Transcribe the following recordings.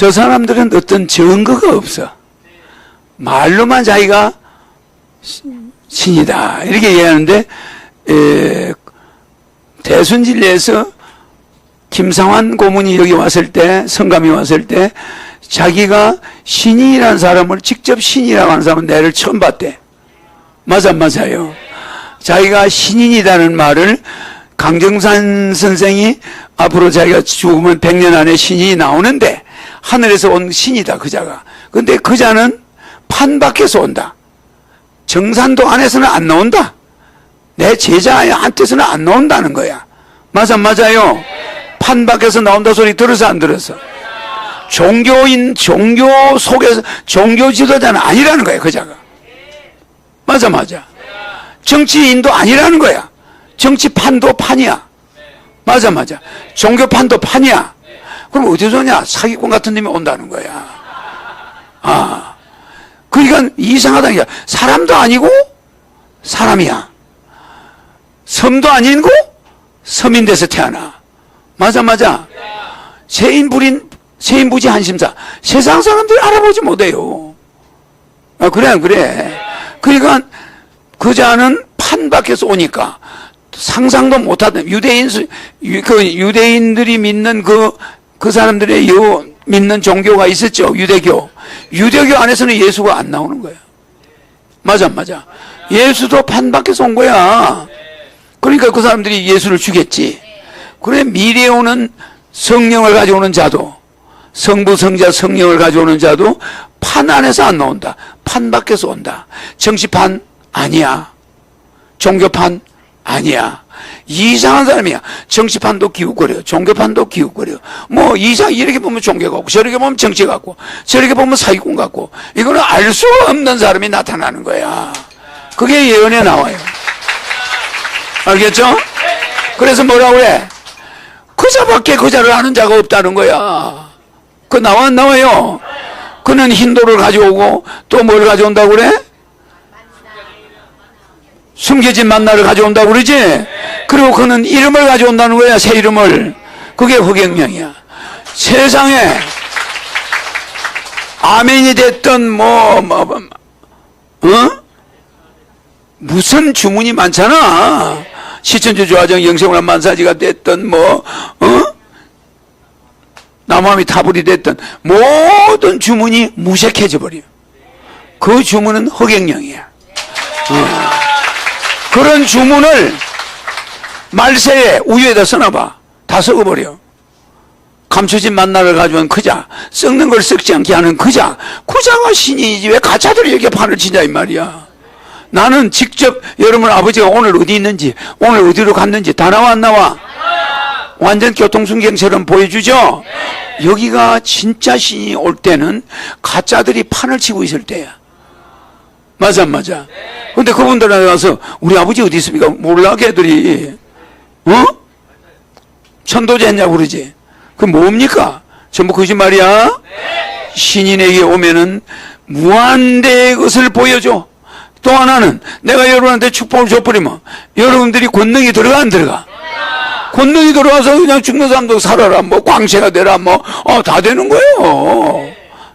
저 사람들은 어떤 증거가 없어. 말로만 자기가 시- 신이다. 이렇게 얘기하는데, 에, 대순진리에서 김상환 고문이 여기 왔을 때, 성감이 왔을 때, 자기가 신이라는 사람을 직접 신이라고 하는 사람은 내를 처음 봤대. 맞아, 맞아요. 자기가 신인이라는 말을 강정산 선생이 앞으로 자기가 죽으면 100년 안에 신이 나오는데 하늘에서 온 신이다 그자가. 근데 그자는 판 밖에서 온다. 정산도 안에서는 안 나온다. 내 제자한테서는 안 나온다는 거야. 맞아 맞아요. 판 밖에서 나온다 소리 들어서 안 들어서. 종교인 종교 속에서 종교 지도자는 아니라는 거야 그자가. 맞아 맞아. 정치인도 아니라는 거야. 정치판도 판이야. 맞아, 맞아. 종교판도 판이야. 그럼 어디서 오냐? 사기꾼 같은 놈이 온다는 거야. 아. 그러니까 이상하다는 게 사람도 아니고 사람이야. 섬도 아니고 섬인 데서 태어나. 맞아, 맞아. 세인 불인, 세인 부지 한심사. 세상 사람들이 알아보지 못해요. 아, 그래, 안 그래. 그러니까 그 자는 판 밖에서 오니까 상상도 못하던 유대인 그 유대인들이 믿는 그 그 사람들의 요 믿는 종교가 있었죠. 유대교. 유대교 안에서는 예수가 안 나오는 거야 맞아 맞아. 예수도 판 밖에서 온 거야. 그러니까 그 사람들이 예수를 죽였지. 그래 미래에 오는 성령을 가져오는 자도 성부 성자 성령을 가져오는 자도 판 안에서 안 나온다. 판 밖에서 온다. 정치판 아니야. 종교판 아니야. 이상한 사람이야. 정치판도 기웃거려. 종교판도 기웃거려. 뭐 이상 이렇게 보면 종교 같고 저렇게 보면 정치 같고 저렇게 보면 사기꾼 같고 이거는 알 수 없는 사람이 나타나는 거야. 그게 예언에 나와요. 알겠죠? 그래서 뭐라고 그래? 그자밖에 그자를 아는 자가 없다는 거야. 그 나와 안 나와요? 그는 힌도를 가져오고 또 뭘 가져온다고 그래? 숨겨진 만나를 가져온다고 그러지? 그리고 그는 이름을 가져온다는 거야, 새 이름을. 그게 허경영이야. 세상에, 아멘이 됐던, 뭐, 뭐, 뭐, 어? 무슨 주문이 많잖아. 시천주 조화정 영생원한 만사지가 됐던, 뭐, 어? 나무함이 타불이 됐던 모든 주문이 무색해져 버려. 그 주문은 허경영이야. 그런 주문을 말세에 우유에다 써놔봐. 다 썩어버려. 감춰진 만나를 가져온 그자, 썩는 걸 썩지 않게 하는 그자, 그자가 신이지 왜 가짜들이 이렇게 판을 치냐 이 말이야. 나는 직접 여러분 아버지가 오늘 어디 있는지, 오늘 어디로 갔는지 다 나와 안 나와? 완전 교통순경처럼 보여주죠? 여기가 진짜 신이 올 때는 가짜들이 판을 치고 있을 때야. 맞아, 안 맞아. 근데 그분들한테 가서, 우리 아버지 어디 있습니까? 몰라, 걔들이. 어? 천도제 했냐고 그러지. 그 뭡니까? 전부 거짓말이야? 신인에게 오면은 무한대의 것을 보여줘. 또 하나는 내가 여러분한테 축복을 줘버리면 여러분들이 권능이 들어가 안 들어가? 권능이 들어와서 그냥 죽는 사람도 살아라, 뭐 광채가 되라, 뭐, 어, 다 되는 거예요.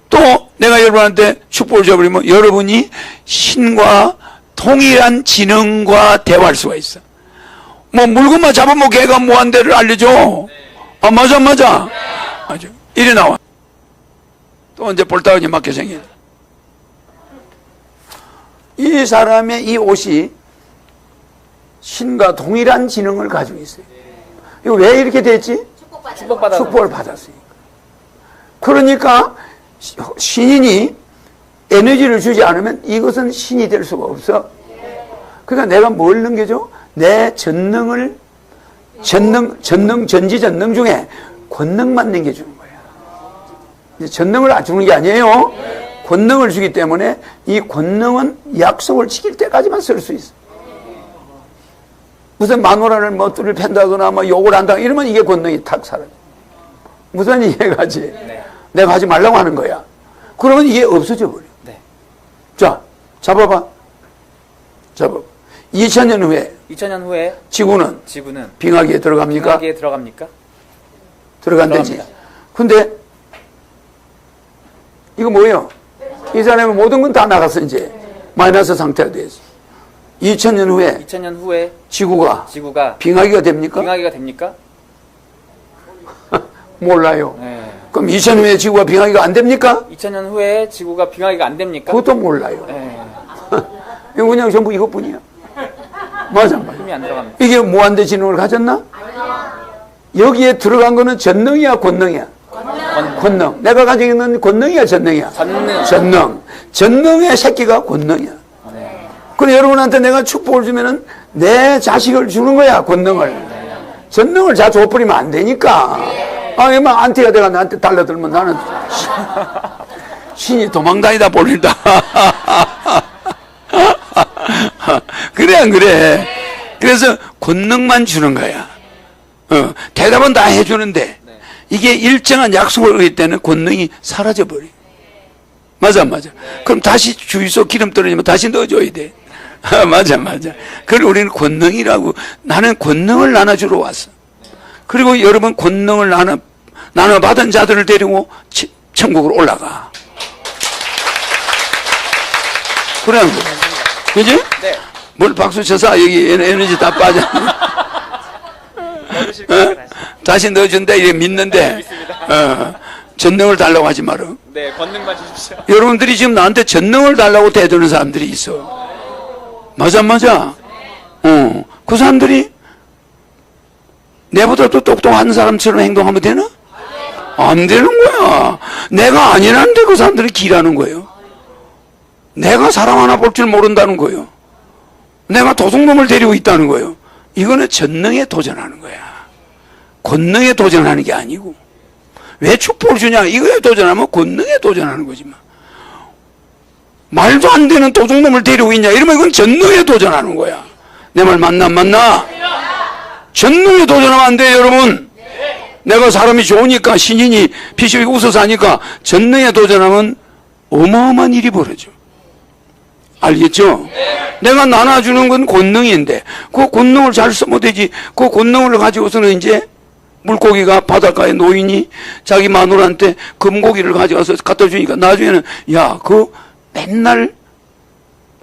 또 내가 여러분한테 축복을 줘버리면 여러분이 신과 동일한 지능과 대화할 수가 있어. 뭐 물건만 잡으면 걔가 무한대를 알려줘. 아 맞아 맞아. 맞아. 이리 나와. 또 언제 볼따구니 맞게 생긴. 이 사람의 이 옷이 신과 동일한 지능을 가지고 있어요. 이거 왜 이렇게 됐지? 축복을 받았으니까. 그러니까 시- 신인이 에너지를 주지 않으면 이것은 신이 될 수가 없어. 그러니까 내가 뭘 넘겨줘? 내 전능을 전능 전능 전지 전능 중에 권능만 넘겨주는 거야. 이제 전능을 안 주는 게 아니에요. 권능을 주기 때문에 이 권능은 약속을 지킬 때까지만 쓸 수 있어. 무슨 마누라를 뭐 뚜를 팬다거나 뭐 욕을 한다 이러면 이게 권능이 탁 사라져. 무슨 이해가지? 내가 하지 말라고 하는 거야. 그러면 이게 없어져 버려. 네. 자, 잡아봐. 잡아. 2000년 후에 2000년 후에 지구는 지구는 빙하기에 들어갑니까? 빙하기에 들어갑니까? 들어간다지. 근데 이거 뭐예요? 이 사람의 모든 건 다 나갔어 이제 마이너스 상태가 됐어. 2000년 후에 2000년 후에 지구가 지구가 빙하기가 됩니까? 빙하기가 됩니까? 몰라요. 네. 그럼 2000년 후에 지구가 빙하기가 안 됩니까? 2000년 후에 지구가 빙하기가 안 됩니까? 그것도 몰라요. 네. 그냥 전부 이것뿐이야. 맞아. 힘이 안 들어갑니다. 이게 무한대 지능을 가졌나? 여기에 들어간 거는 전능이야, 권능이야? 권능. 내가 가지고 있는 권능이야, 전능이야? 전능. 전능. 전능의 새끼가 권능이야. 네. 그래 여러분한테 내가 축복을 주면은 내 자식을 주는 거야, 권능을. 전능을 자 줘버리면 안 되니까. 아, 이만 안티가 내가 나한테 달려들면 나는 신이 도망다니다 버린다. 그래, 안 그래? 그래서 권능만 주는 거야. 어, 대답은 다 해주는데, 이게 일정한 약속을 어길 때는 권능이 사라져버려. 맞아, 안 맞아. 그럼 다시 주유소 기름 떨어지면 다시 넣어줘야 돼. 아, 맞아, 맞아. 그걸 우리는 권능이라고, 나는 권능을 나눠주러 왔어. 그리고 여러분 권능을 나눠, 나눠받은 자들을 데리고 치- 천국으로 올라가. 그래, 안 그래? 그지? 네. 뭘 박수 쳐서 여기 에너- 에너지 다 빠져. 어? 다시. 넣어준다, 이래 믿는데, 어, 전능을 달라고 하지 마라. 네, 권능만 주십시오. 여러분들이 지금 나한테 전능을 달라고 대드는 사람들이 있어. 맞아, 안 맞아? 어, 그 사람들이 내보다 도 똑똑한 사람처럼 행동하면 되나? 안 되는 거야. 내가 아니라는데 그 사람들이 기라는 거예요. 내가 사람 하나 볼 줄 모른다는 거예요. 내가 도둑놈을 데리고 있다는 거예요. 이거는 전능에 도전하는 거야. 권능에 도전하는 게 아니고. 왜 축복을 주냐? 이거에 도전하면 권능에 도전하는 거지, 뭐. 말도 안 되는 도둑놈을 데리고 있냐? 이러면 이건 전능에 도전하는 거야. 내 말 맞나, 안 맞나? 전능에 도전하면 안 돼요, 여러분. 내가 사람이 좋으니까, 신인이, 비숍이 웃어서 하니까, 전능에 도전하면 어마어마한 일이 벌어져. 알겠죠? 내가 나눠주는 건 권능인데, 그 권능을 잘 쓰면 되지. 그 권능을 가지고서는 이제, 물고기가 바닷가에 노인이 자기 마누라한테 금고기를 가져가서 갖다 주니까 나중에는 야, 그 맨날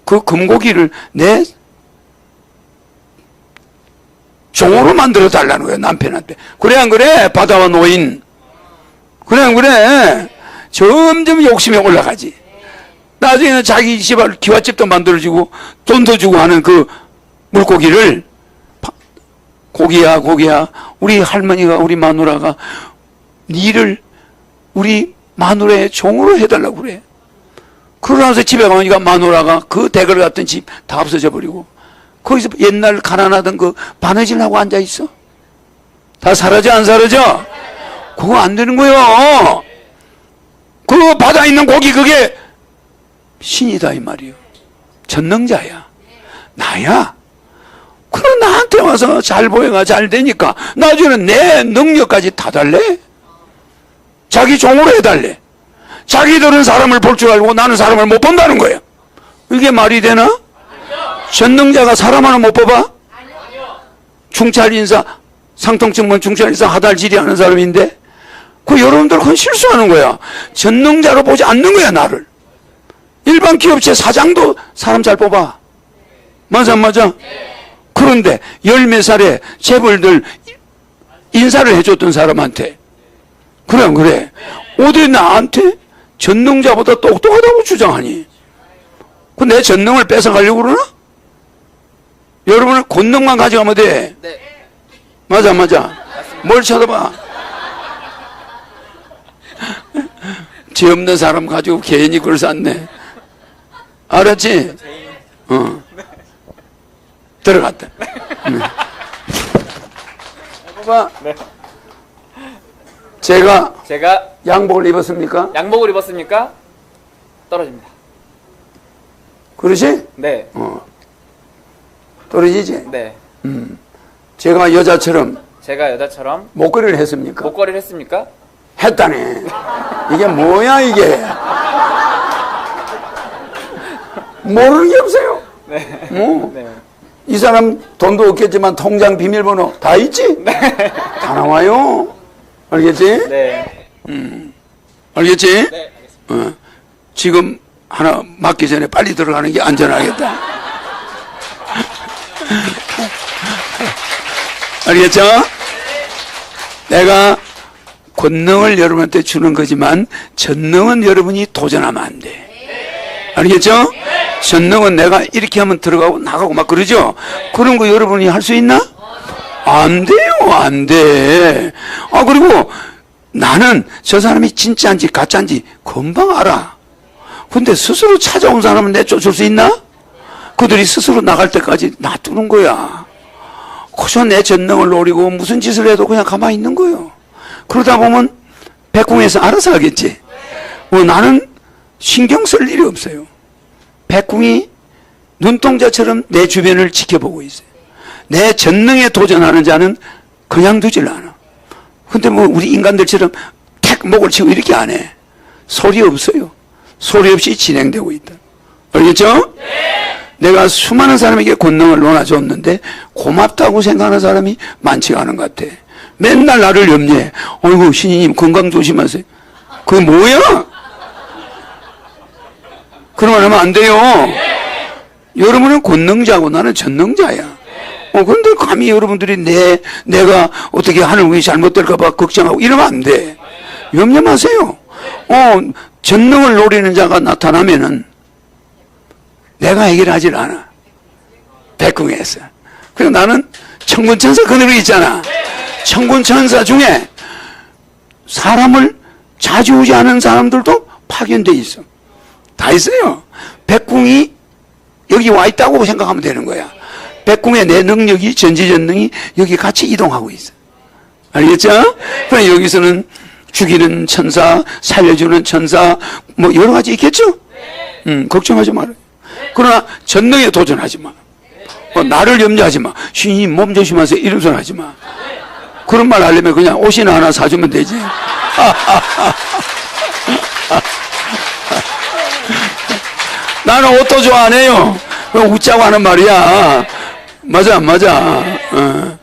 그 금고기를 내 종으로 만들어 달라는 거예요, 남편한테. 그래, 안 그래? 바다와 노인. 그래, 안 그래? 점점 욕심이 올라가지. 나중에는 자기 집안 기와집도 만들어주고 돈도 주고 하는 그 물고기를 고기야 고기야. 우리 할머니가 우리 마누라가 니를 우리 마누라의 종으로 해달라고 그래. 그러고 나서 집에 가니까 마누라가 그 대걸 같은 집다 없어져 버리고 거기서 옛날 가난하던 그 바느질하고 앉아 있어. 다 사라져 안 사라져? 그거 안 되는 거예요. 그 바다에 있는 고기 그게 신이다 이 말이요 전능자야 나야 그럼 나한테 와서 잘 보여가 잘 되니까 나중에는 내 능력까지 다 달래? 자기 종으로 해달래. 자기들은 사람을 볼 줄 알고 나는 사람을 못 본다는 거야. 이게 말이 되나? 전능자가 사람 하나 못 뽑아? 중찰 인사, 상통증만 중찰 인사 하달질이 하는 사람인데 그 여러분들 그건 실수하는 거야. 전능자로 보지 않는 거야 나를. 일반 기업체 사장도 사람 잘 뽑아. 맞아 안 맞아? 그런데 열몇 살에 재벌들 인사를 해줬던 사람한테 안 그래 어디 나한테 전능자보다 똑똑하다고 주장하니 그 내 전능을 뺏어가려고 그러나? 여러분은 권능만 가져가면 돼 네. 맞아 안 맞아 뭘 쳐다봐 죄 없는 사람 가지고 괜히 글 쌌네 알았지? 어 들어갔다 응. 봐봐 네. 제가 제가 양복을 입었습니까? 양복을 입었습니까? 떨어집니다. 그러지? 네. 떨어지지? 네. 제가 여자처럼 제가 여자처럼 목걸이를 했습니까? 목걸이를 했습니까? 했다네. 이게 뭐야 이게? 모르는 게 없어요. 네. 뭐. 네. 이 사람 돈도 없겠지만 통장 비밀번호 다 있지? 다 나와요. 알겠지? 네. 알겠지? 네. 어. 지금 하나 맞기 전에 빨리 들어가는 게 안전하겠다. 알겠죠? 내가 권능을 여러분한테 주는 거지만 전능은 여러분이 도전하면 안 돼. 알겠죠? 전능은 내가 이렇게 하면 들어가고 나가고 막 그러죠? 그런 거 여러분이 할 수 있나? 안 돼요, 안 돼. 아, 그리고 나는 저 사람이 진짜인지 가짜인지 금방 알아. 근데 스스로 찾아온 사람은 내쫓을 수 있나? 그들이 스스로 나갈 때까지 놔두는 거야. 그저 내 전능을 노리고 무슨 짓을 해도 그냥 가만히 있는 거예요. 그러다 보면 백궁에서 알아서 하겠지. 뭐 나는 신경 쓸 일이 없어요. 백궁이 눈동자처럼 내 주변을 지켜보고 있어요. 내 전능에 도전하는 자는 그냥 두질 않아. 근데 뭐 우리 인간들처럼 탁 목을 치고 이렇게 안 해. 소리 없어요. 소리 없이 진행되고 있다. 알겠죠? 내가 수많은 사람에게 권능을 논아줬는데 고맙다고 생각하는 사람이 많지가 않은 것 같아. 맨날 나를 염려해. 어이구, 신이님 건강 조심하세요. 그게 뭐야? 그러면 하면 안 돼요. 여러분은 권능자고 나는 전능자야. 어, 근데 감히 여러분들이 내, 내가 어떻게 하는 게 잘못될까봐 걱정하고 이러면 안 돼. 염려 마세요. 어, 전능을 노리는 자가 나타나면은 내가 해결하질 않아. 백궁에서. 그리고 나는 천군천사 그늘이 있잖아. 천군천사 중에 사람을 자주 오지 않은 사람들도 파견돼 있어. 다 있어요. 백궁이 여기 와 있다고 생각하면 되는 거야. 백궁의 내 능력이 전지전능이 여기 같이 이동하고 있어. 알겠죠? 그럼 여기서는 죽이는 천사, 살려주는 천사, 뭐 여러 가지 있겠죠? 음, 걱정하지 말아요. 그러나 전능에 도전하지 마. 어, 나를 염려하지 마. 신님 몸 조심하세요. 이런 소리 하지 마. 그런 말 하려면 그냥 옷이나 하나 사주면 되지. 나는 옷도 좋아 안 해요. 그냥 웃자고 하는 말이야. 맞아, 안 맞아. 어.